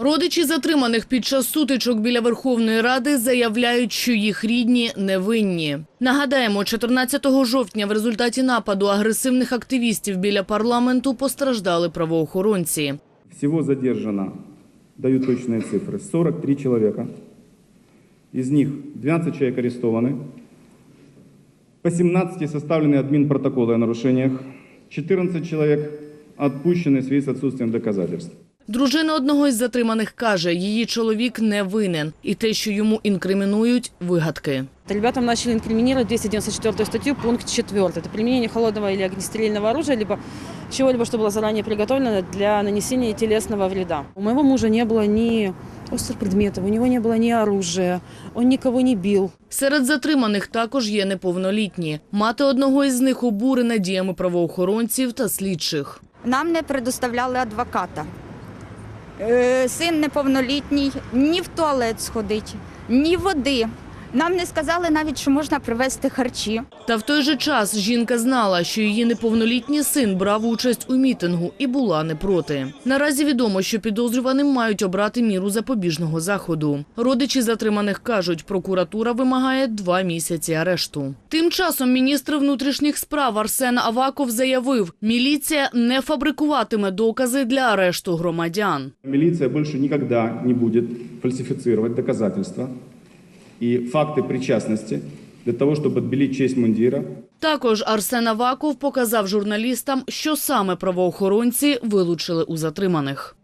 Родичі затриманих під час сутичок біля Верховної Ради заявляють, що їх рідні невинні. Нагадаємо, 14 жовтня в результаті нападу агресивних активістів біля парламенту постраждали правоохоронці. Всего задержано, даю точные цифры, 43 человека. Из них 12 человек арестованы. По 17 составлены админпротоколы о нарушениях. 14 человек отпущены в связи с отсутствием доказательств. Дружина одного із затриманих каже, її чоловік не винен. І те, що йому інкримінують – вигадки. Ребятам начали инкриминировать 294 статью, пункт 4. Это применение холодного или огнестрельного оружия, либо чего-либо, что было заранее приготовлено для нанесения телесного вреда. У моего мужа не было ни острых предметов, у него не было ни оружия, он никого не бил. Серед затриманих також є неповнолітні. Мати одного із них обурена діями правоохоронців та слідчих. Нам не предоставляли адвоката. Е, Син неповнолітній, ні в туалет сходить, ні води. Нам не сказали навіть, що можна привезти харчі. Та в той же час жінка знала, що її неповнолітній син брав участь у мітингу і була не проти. Наразі відомо, що підозрюваним мають обрати міру запобіжного заходу. Родичі затриманих кажуть, прокуратура вимагає два місяці арешту. Тим часом міністр внутрішніх справ Арсен Аваков заявив, міліція не фабрикуватиме докази для арешту громадян. Милиция больше никогда не будет фальсифицировать доказательства и факты причастности для того, чтобы отбелить честь мундира, Також Арсен Аваков показав журналістам, що саме правоохоронці вилучили у затриманих.